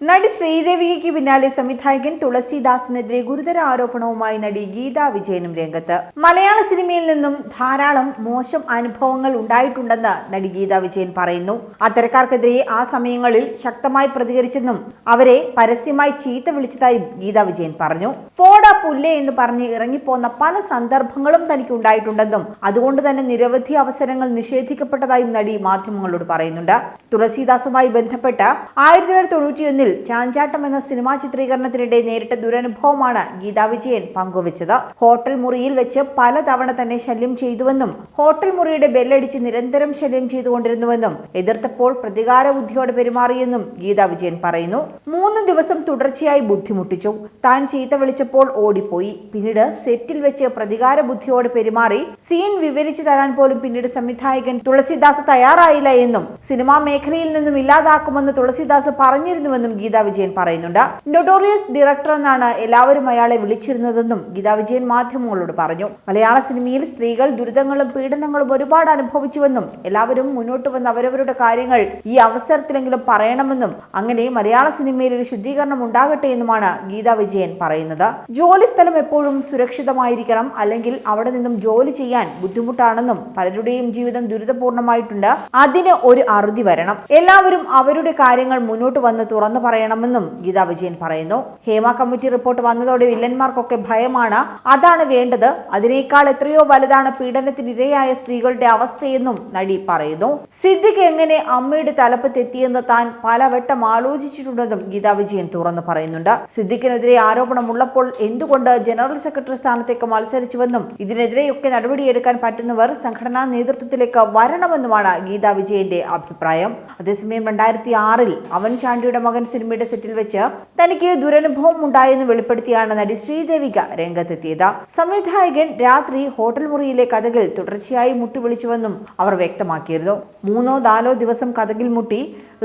നടി ശ്രീദേവിക്ക് പിന്നാലെ സംവിധായകൻ തുളസിദാസിനെതിരെ ഗുരുതര ആരോപണവുമായി നടി ഗീതാ വിജയനും രംഗത്ത്. മലയാള സിനിമയിൽ നിന്നും ധാരാളം മോശം അനുഭവങ്ങൾ ഉണ്ടായിട്ടുണ്ടെന്ന് നടി ഗീതാ വിജയൻ പറയുന്നു. അത്തരക്കാർക്കെതിരെ ആ സമയങ്ങളിൽ ശക്തമായി പ്രതികരിച്ചെന്നും അവരെ പരസ്യമായി ചീത്ത വിളിച്ചതായും ഗീതാ വിജയൻ പറഞ്ഞു. പോടാ പുല്ലേ എന്ന് പറഞ്ഞ് ഇറങ്ങിപ്പോന്ന പല സന്ദർഭങ്ങളും തനിക്ക് ഉണ്ടായിട്ടുണ്ടെന്നും അതുകൊണ്ട് തന്നെ നിരവധി അവസരങ്ങൾ നിഷേധിക്കപ്പെട്ടതായും നടി മാധ്യമങ്ങളോട് പറയുന്നുണ്ട്. തുളസീദാസുമായി ബന്ധപ്പെട്ട ആയിരത്തി തൊള്ളായിരത്തി തൊണ്ണൂറ്റിയൊന്നിൽ ചാഞ്ചാട്ടം എന്ന സിനിമാ ചിത്രീകരണത്തിനിടെ നേരിട്ട ദുരനുഭവമാണ് ഗീതാ വിജയൻ പങ്കുവച്ചത്. ഹോട്ടൽ മുറിയിൽ വെച്ച് പലതവണ തന്നെ ശല്യം ചെയ്തുവെന്നും ഹോട്ടൽ മുറിയുടെ ബെല്ലടിച്ച് നിരന്തരം ശല്യം ചെയ്തുകൊണ്ടിരുന്നുവെന്നും എതിർത്തപ്പോൾ പ്രതികാര ബുദ്ധിയോടെ പെരുമാറിയെന്നും ഗീതാ വിജയൻ പറയുന്നു. മൂന്ന് ദിവസം തുടർച്ചയായി ബുദ്ധിമുട്ടിച്ചു. താൻ ചീത്ത വിളിച്ചപ്പോൾ ഓടിപ്പോയി. പിന്നീട് സെറ്റിൽ വെച്ച് പ്രതികാര ബുദ്ധിയോട് പെരുമാറി സീൻ വിവരിച്ചു തരാൻ പോലും പിന്നീട് സംവിധായകൻ തുളസിദാസ് തയ്യാറായില്ല എന്നും സിനിമാ മേഖലയിൽ നിന്നും ഇല്ലാതാക്കുമെന്ന് തുളസിദാസ് പറഞ്ഞിരുന്നുവെന്നും ഗീതാ വിജയൻ പറയുന്നുണ്ട്. നൊട്ടോറിയസ് ഡയറക്ടർ എന്നാണ് എല്ലാവരും അയാളെ വിളിച്ചിരുന്നതെന്നും ഗീതാ വിജയൻ മാധ്യമങ്ങളോട് പറഞ്ഞു. മലയാള സിനിമയിൽ സ്ത്രീകൾ ദുരിതങ്ങളും പീഡനങ്ങളും ഒരുപാട് അനുഭവിച്ചുവെന്നും എല്ലാവരും മുന്നോട്ട് വന്ന് അവരവരുടെ കാര്യങ്ങൾ ഈ അവസരത്തിലെങ്കിലും പറയണമെന്നും അങ്ങനെ മലയാള സിനിമയിൽ ഒരു ശുദ്ധീകരണം ഉണ്ടാകട്ടെ എന്നുമാണ് ഗീതാ വിജയൻ പറയുന്നത്. ജോലി സ്ഥലം എപ്പോഴും സുരക്ഷിതമായിരിക്കണം. അല്ലെങ്കിൽ അവിടെ നിന്നും ജോലി ചെയ്യാൻ ബുദ്ധിമുട്ടാണെന്നും പലരുടെയും ജീവിതം ദുരിതപൂർണമായിട്ടുണ്ട്. അതിന് ഒരു അറുതി വരണം. എല്ലാവരും അവരുടെ കാര്യങ്ങൾ മുന്നോട്ട് വന്ന് തുറന്നു പറയണമെന്നും ഗീതാ വിജയൻ പറയുന്നു. ഹേമ കമ്മിറ്റി റിപ്പോർട്ട് വന്നതോടെ വില്ലന്മാർക്കൊക്കെ ഭയമാണ്. അതാണ് വേണ്ടത്. അതിനേക്കാൾ എത്രയോ വലുതാണ് പീഡനത്തിനിരയായ സ്ത്രീകളുടെ അവസ്ഥയെന്നും നടി പറയുന്നു. സിദ്ദിഖ് എങ്ങനെ അമ്മയുടെ തലപ്പത്തെത്തിയെന്ന് താൻ പലവട്ടം ആലോചിച്ചിട്ടുണ്ടെന്നും ഗീതാ വിജയൻ തുറന്നു പറയുന്നുണ്ട്. സിദ്ദിഖിനെതിരെ ആരോപണമുള്ളപ്പോൾ എന്തുകൊണ്ട് ജനറൽ സെക്രട്ടറി സ്ഥാനത്തേക്ക് മത്സരിച്ചുവെന്നും ഇതിനെതിരെയൊക്കെ നടപടിയെടുക്കാൻ പറ്റുന്നവർ സംഘടനാ നേതൃത്വത്തിലേക്ക് വരണമെന്നുമാണ് ഗീതാ വിജയന്റെ അഭിപ്രായം. അതേസമയം രണ്ടായിരത്തി ആറിൽ അവൻ ചാണ്ടിയുടെ മകൻ സിനിമയുടെ സെറ്റിൽ വെച്ച് തനിക്ക് ദുരനുഭവം ഉണ്ടായെന്ന് വെളിപ്പെടുത്തിയാണ് നടി ശ്രീദേവിക രംഗത്തെത്തിയത്. സംവിധായകൻ രാത്രി ഹോട്ടൽ മുറിയിലെ കഥകിൽ തുടർച്ചയായി മുട്ടുവിളിച്ചുവെന്നും അവർ വ്യക്തമാക്കിയിരുന്നു. മൂന്നോ നാലോ ദിവസം കഥകിൽ മുട്ടി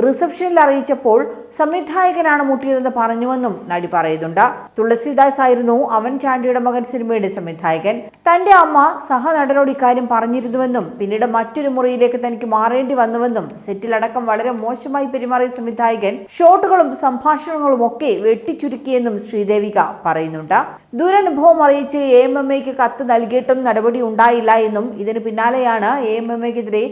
റിസപ്ഷനിൽ അറിയിച്ചപ്പോൾ സംവിധായകനാണ് മുട്ടിയതെന്ന് പറഞ്ഞുവെന്നും നടി പറയുന്നുണ്ട്. തുളസിദാസ് ആയിരുന്നു അവൻ ചാണ്ടിയുടെ മകൻ സിനിമയുടെ സംവിധായകൻ. തന്റെ അമ്മ സഹനടനോട് ഇക്കാര്യം പറഞ്ഞിരുന്നുവെന്നും പിന്നീട് മറ്റൊരു മുറിയിലേക്ക് തനിക്ക് മാറേണ്ടി വന്നുവെന്നും സെറ്റിലടക്കം വളരെ മോശമായി പെരുമാറിയ സംവിധായകൻ ഷോട്ടുകളും സംഭാഷണങ്ങളും ഒക്കെ വെട്ടിച്ചുരുക്കിയെന്നും ശ്രീദേവിക പറയുന്നുണ്ട്. ദുരനുഭവം അറിയിച്ച് എ എം എം എക്ക് കത്ത് നൽകിയിട്ടും നടപടി ഉണ്ടായില്ല എന്നും ഇതിന് പിന്നാലെയാണ് എ എം എം എക്കെതിരെ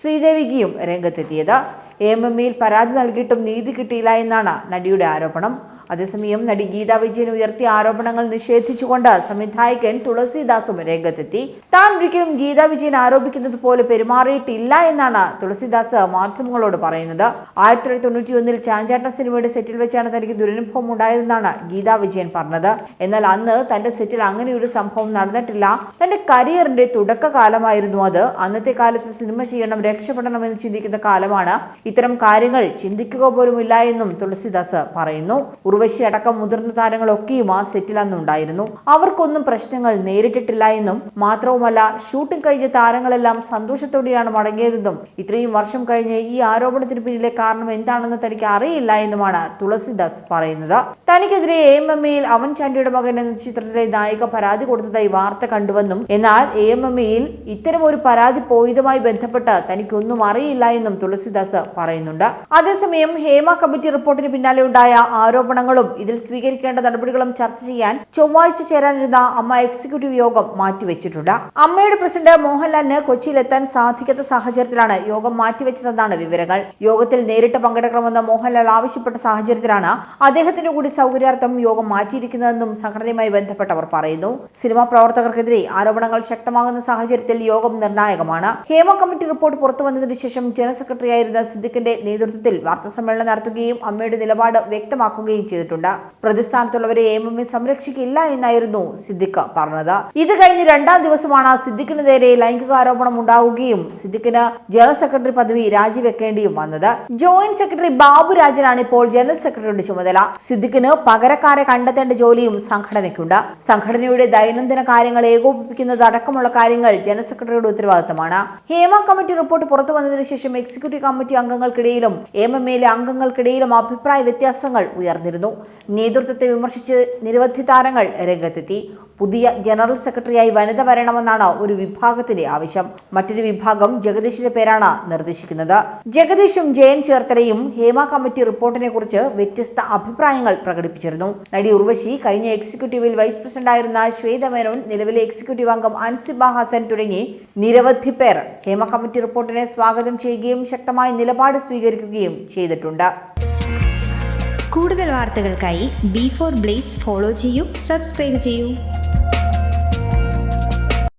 ശ്രീദേവികയും രംഗത്തെത്തിയത്. എ എം എയിൽ പരാതി നൽകിയിട്ടും നീതി കിട്ടിയില്ല എന്നാണ് നടിയുടെ ആരോപണം. അതേസമയം നടി ഗീതാ വിജയൻ ഉയർത്തിയ ആരോപണങ്ങൾ നിഷേധിച്ചുകൊണ്ട് സംവിധായകൻ തുളസിദാസും രംഗത്തെത്തി. താൻ ഒരിക്കലും ഗീതാ വിജയൻ ആരോപിക്കുന്നത് പോലെ പെരുമാറിയിട്ടില്ല എന്നാണ് തുളസിദാസ് മാധ്യമങ്ങളോട് പറയുന്നത്. ആയിരത്തി തൊള്ളായിരത്തി തൊണ്ണൂറ്റി ഒന്നിൽ ചാഞ്ചാട്ട സിനിമയുടെ സെറ്റിൽ വെച്ചാണ് തനിക്ക് ദുരനുഭവം ഉണ്ടായതെന്നാണ് ഗീതാ വിജയൻ പറഞ്ഞത്. എന്നാൽ അന്ന് തന്റെ സെറ്റിൽ അങ്ങനെ ഒരു സംഭവം നടന്നിട്ടില്ല. തന്റെ കരിയറിന്റെ തുടക്കകാലമായിരുന്നു അത്. അന്നത്തെ കാലത്ത് സിനിമ ചെയ്യണം രക്ഷപ്പെടണം എന്ന് ചിന്തിക്കുന്ന കാലമാണ് ഇത്തരം കാര്യങ്ങൾ ചിന്തിക്കുക പോലുമില്ല എന്നും തുളസിദാസ് പറയുന്നു. ഉർവശി അടക്കം മുതിർന്ന താരങ്ങളൊക്കെയും ആ സെറ്റിൽ അന്നുണ്ടായിരുന്നു അവർക്കൊന്നും പ്രശ്നങ്ങൾ നേരിട്ടിട്ടില്ല എന്നും മാത്രവുമല്ല ഷൂട്ടിംഗ് കഴിഞ്ഞ താരങ്ങളെല്ലാം സന്തോഷത്തോടെയാണ് മടങ്ങിയതെന്നും ഇത്രയും വർഷം കഴിഞ്ഞ് ഈ ആരോപണത്തിന് പിന്നിലെ കാരണം എന്താണെന്ന് തനിക്ക് അറിയില്ല എന്നുമാണ് തുളസിദാസ് പറയുന്നത്. തനിക്കെതിരെ എ എം എം എയിൽ അവൻ ചാണ്ടിയുടെ മകൻ എന്ന ചിത്രത്തിലെ നായിക പരാതി കൊടുത്തതായി വാർത്ത കണ്ടുവെന്നും എന്നാൽ എ എം എം എയിൽ ഇത്തരം ഒരു പരാതി പോയതുമായി ബന്ധപ്പെട്ട് തനിക്കൊന്നും അറിയില്ല എന്നും തുളസിദാസ് പറയുന്നുണ്ട്. അതേസമയം ഹേമ കമ്മിറ്റി റിപ്പോർട്ടിന് പിന്നാലെ ഉണ്ടായ ആരോപണങ്ങളും ഇതിൽ സ്വീകരിക്കേണ്ട നടപടികളും ചർച്ച ചെയ്യാൻ ചൊവ്വാഴ്ച ചേരാനിരുന്ന അമ്മ എക്സിക്യൂട്ടീവ് യോഗം മാറ്റിവെച്ചിട്ടുണ്ട്. അമ്മയുടെ പ്രസിഡന്റ് മോഹൻലാലിന് കൊച്ചിയിലെത്താൻ സാധിക്കാത്ത സാഹചര്യത്തിലാണ് യോഗം മാറ്റിവെച്ചതെന്നാണ് വിവരങ്ങൾ. യോഗത്തിൽ നേരിട്ട് പങ്കെടുക്കണമെന്ന് മോഹൻലാൽ ആവശ്യപ്പെട്ട സാഹചര്യത്തിലാണ് അദ്ദേഹത്തിന് കൂടി സൗകര്യാർത്ഥം യോഗം മാറ്റിയിരിക്കുന്നതെന്നും സംഘടനയുമായി ബന്ധപ്പെട്ടവർ പറയുന്നു. സിനിമാ പ്രവർത്തകർക്കെതിരെ ആരോപണങ്ങൾ ശക്തമാകുന്ന സാഹചര്യത്തിൽ യോഗം നിർണായകമാണ്. ഹേമ കമ്മിറ്റി റിപ്പോർട്ട് പുറത്തു വന്നതിന് ശേഷം ജനറൽ സെക്രട്ടറിയായിരുന്ന സിദ്ദിഖിന്റെ നേതൃത്വത്തിൽ വാർത്താസമ്മേളനം നടത്തുകയും അമ്മയുടെ നിലപാട് വ്യക്തമാക്കുകയും ചെയ്തിട്ടുണ്ട്. പ്രതിസ്ഥാനത്തുള്ളവരെ എ സംരക്ഷിക്കില്ല എന്നായിരുന്നു സിദ്ദിഖ് പറഞ്ഞത്. ഇത് കഴിഞ്ഞ് രണ്ടാം ദിവസമാണ് സിദ്ദിഖിന് നേരെ ലൈംഗിക ആരോപണം ഉണ്ടാവുകയും സിദ്ദിഖിന് ജനറൽ സെക്രട്ടറി പദവി രാജിവെക്കേണ്ടിയും വന്നത്. ജോയിന്റ് സെക്രട്ടറി ബാബു രാജനാണ് ഇപ്പോൾ ജനറൽ സെക്രട്ടറിയുടെ ചുമതല. സിദ്ദിഖിന് പകരക്കാരെ കണ്ടെത്തേണ്ട ജോലിയും സംഘടനയ്ക്കുണ്ട്. സംഘടനയുടെ ദൈനംദിന കാര്യങ്ങൾ ഏകോപിപ്പിക്കുന്നത് അടക്കമുള്ള കാര്യങ്ങൾ ജനറൽ സെക്രട്ടറിയുടെ ഉത്തരവാദിത്തമാണ്. ഹേമ കമ്മിറ്റി റിപ്പോർട്ട് പുറത്തു വന്നതിനു ശേഷം എക്സിക്യൂട്ടീവ് കമ്മിറ്റി അംഗങ്ങൾക്കിടയിലും എം എം എയിലെ അംഗങ്ങൾക്കിടയിലും അഭിപ്രായ വ്യത്യാസങ്ങൾ ഉയർന്നിരുന്നു. നേതൃത്വത്തെ വിമർശിച്ച് നിരവധി താരങ്ങൾ രംഗത്തെത്തി. പുതിയ ജനറൽ സെക്രട്ടറിയായി വനിത വരണമെന്നാണ് ഒരു വിഭാഗത്തിന്റെ ആവശ്യം. മറ്റൊരു വിഭാഗം ജഗദീഷിന്റെ പേരാണ് നിർദ്ദേശിക്കുന്നത്. ജഗദീഷും ജയൻ ചേർത്തലയും ഹേമ കമ്മിറ്റി റിപ്പോർട്ടിനെ കുറിച്ച് വ്യത്യസ്ത അഭിപ്രായങ്ങൾ പ്രകടിപ്പിച്ചിരുന്നു. നടി ഉർവശി കഴിഞ്ഞ എക്സിക്യൂട്ടീവിൽ വൈസ് പ്രസിഡന്റ് ആയിരുന്ന ശ്വേത മേനോൻ നിലവിലെ എക്സിക്യൂട്ടീവ് അംഗം അൻസിബ ഹസൻ തുടങ്ങി നിരവധി പേർ. ഹേമ കമ്മിറ്റി റിപ്പോർട്ടിനെ സ്വാഗതം ചെയ്യുകയും ശക്തമായ നിലപാട് സ്വീകരിക്കുകയും ചെയ്തിട്ടുണ്ട്. കൂടുതൽ വാർത്തകൾക്കായി ബി ഫോർ ബ്ലേസ് ഫോളോ ചെയ്യൂ സബ്സ്ക്രൈബ് ചെയ്യൂ.